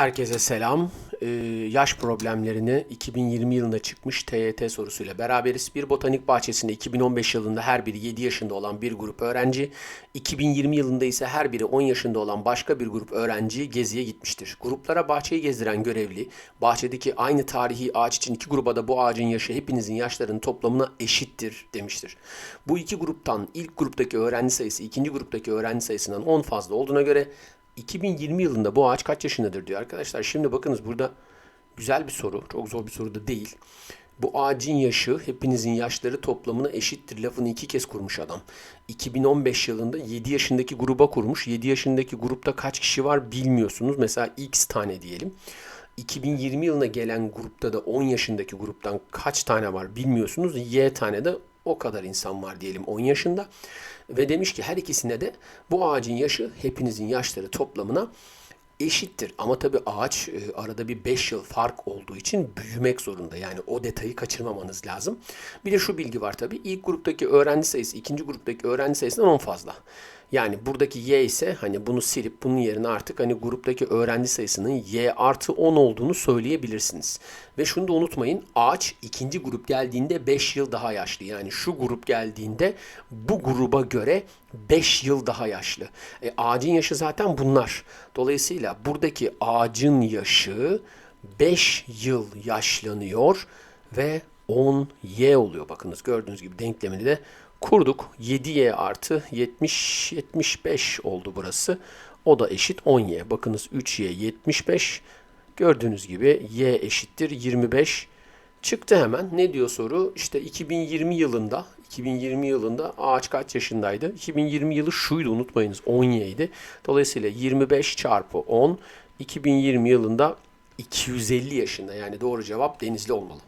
Herkese selam. Ee, yaş problemlerini 2020 yılında çıkmış TYT sorusuyla beraberiz. Bir botanik bahçesinde 2015 yılında her biri 7 yaşında olan bir grup öğrenci, 2020 yılında ise her biri 10 yaşında olan başka bir grup öğrenci geziye gitmiştir. Gruplara bahçeyi gezdiren görevli, bahçedeki aynı tarihi ağaç için iki gruba da bu ağacın yaşı hepinizin yaşlarının toplamına eşittir demiştir. Bu iki gruptan ilk gruptaki öğrenci sayısı ikinci gruptaki öğrenci sayısından 10 fazla olduğuna göre 2020 yılında bu ağaç kaç yaşındadır diyor arkadaşlar. Şimdi bakınız burada güzel bir soru. Çok zor bir soru da değil. Bu ağacın yaşı hepinizin yaşları toplamına eşittir lafını iki kez kurmuş adam. 2015 yılında 7 yaşındaki gruba kurmuş. 7 yaşındaki grupta kaç kişi var bilmiyorsunuz. Mesela x tane diyelim. 2020 yılına gelen grupta da 10 yaşındaki gruptan kaç tane var bilmiyorsunuz. Y tane de o kadar insan var diyelim 10 yaşında. Ve demiş ki her ikisine de bu ağacın yaşı hepinizin yaşları toplamına eşittir. Ama tabii ağaç e, arada bir 5 yıl fark olduğu için büyümek zorunda. Yani o detayı kaçırmamanız lazım. Bir de şu bilgi var tabii. İlk gruptaki öğrenci sayısı ikinci gruptaki öğrenci sayısından 10 fazla. Yani buradaki y ise hani bunu silip bunun yerine artık hani gruptaki öğrenci sayısının y artı 10 olduğunu söyleyebilirsiniz. Ve şunu da unutmayın ağaç ikinci grup geldiğinde 5 yıl daha yaşlı. Yani şu grup geldiğinde bu gruba göre 5 yıl daha yaşlı. E, ağacın yaşı zaten bunlar. Dolayısıyla buradaki ağacın yaşı 5 yıl yaşlanıyor ve 10y oluyor. Bakınız gördüğünüz gibi denklemini de kurduk. 7y artı 70 75 oldu burası. O da eşit 10y. Bakınız 3y 75. Gördüğünüz gibi y eşittir 25. Çıktı hemen. Ne diyor soru? İşte 2020 yılında 2020 yılında ağaç kaç yaşındaydı? 2020 yılı şuydu unutmayınız 10y'ydi. Dolayısıyla 25 çarpı 10 2020 yılında 250 yaşında. Yani doğru cevap Denizli olmalı.